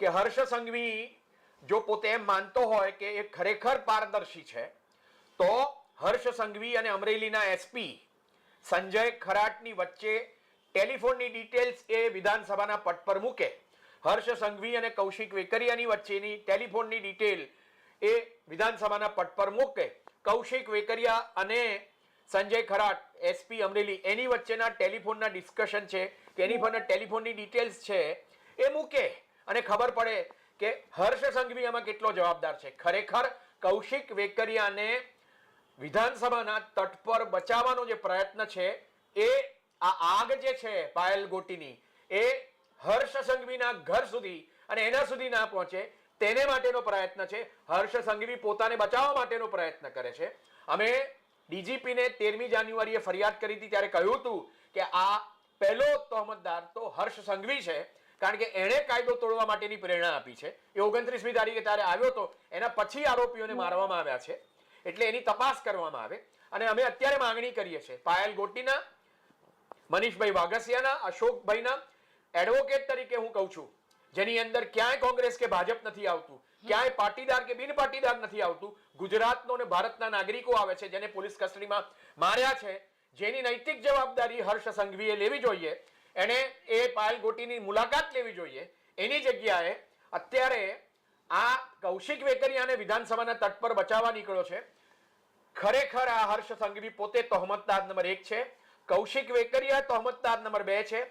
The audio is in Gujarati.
કે હર્ષ સંઘવી જો પોતે એમ માનતો હોય કે એ ખરેખર પારદર્શી છે, તો હર્ષ સંઘવી અને અમરેલીના એસપી સંજય ખરાટની વચ્ચે ટેલિફોનની ડિટેલ્સ એ વિધાનસભાના પટ પર મૂકે. હર્ષ સંઘવી અને કૌશિક વેકરિયાની વચ્ચેની ટેલિફોનની ડિટેલ એ વિધાનસભાના પટ પર મૂકે. કૌશિક વેકરિયા અને સંજય ખરાટ, એસપી અમરેલી, એની વચ્ચેના ટેલિફોનના ડિસ્કશન છે એની પરના ટેલિફોનની ડિટેલ્સ છે, એ મૂકે. અને ખબર પડે કે હર્ષ સંઘવી આમાં કેટલો જવાબદાર છે. ખરેખર કૌશિક વેકરિયાને વિધાનસભાના તટ પર બચાવવાનો જે પ્રયત્ન છે, એ આ આગ જે છે પાયલ ગોટીની, એ હર્ષ સંઘવીના ઘર સુધી અને એના સુધી ના પહોંચે તેને માટેનો પ્રયત્ન છે. હર્ષ સંઘવી પોતાને બચાવવા માટેનો પ્રયત્ન કરે છે. અમે ડીજીપીને તેરમી જાન્યુઆરીએ ફરિયાદ કરી હતી ત્યારે કહ્યું હતું કે આ પહેલો તોહમતદાર તો હર્ષ સંઘવી છે. કારણ કે એણે કાયદો તોડવા માટેની પ્રેરણા આપી છે. એ ઓગણત્રીસમી તારીખે ત્યારે આવ્યો હતો. એના પછી આરોપીઓને મારવામાં આવ્યા છે. એટલે એની તપાસ કરવામાં આવે. અને અમે અત્યારે માંગણી કરીએ છીએ. પાયલ ગોટીના, મનીષભાઈ વાઘસિયાના, અશોકભાઈના એડવોકેટ તરીકે હું કહું છું, જેની અંદર ક્યાંય કોંગ્રેસ કે ભાજપ નથી આવતું, ક્યાંય પાટીદાર કે બિન પાટીદાર નથી આવતું, ગુજરાતનો અને ભારતના નાગરિકો આવે છે, જેને પોલીસ કસ્ટડીમાં માર્યા છે, જેની નૈતિક જવાબદારી હર્ષ સંઘવીએ લેવી જોઈએ એણે એ પાયલ ગોટીની મુલાકાત લેવી જોઈએ. એની જગ્યાએ અત્યારે આ કૌશિક વેકરિયાને વિધાનસભાના તટ પર બચાવવા નીકળ્યો છે. ખરેખર આ હર્ષ સંઘવી પોતે તહોમતદાર નંબર એક છે. કૌશિક વેકરિયા તહોમતદાર નંબર બે છે.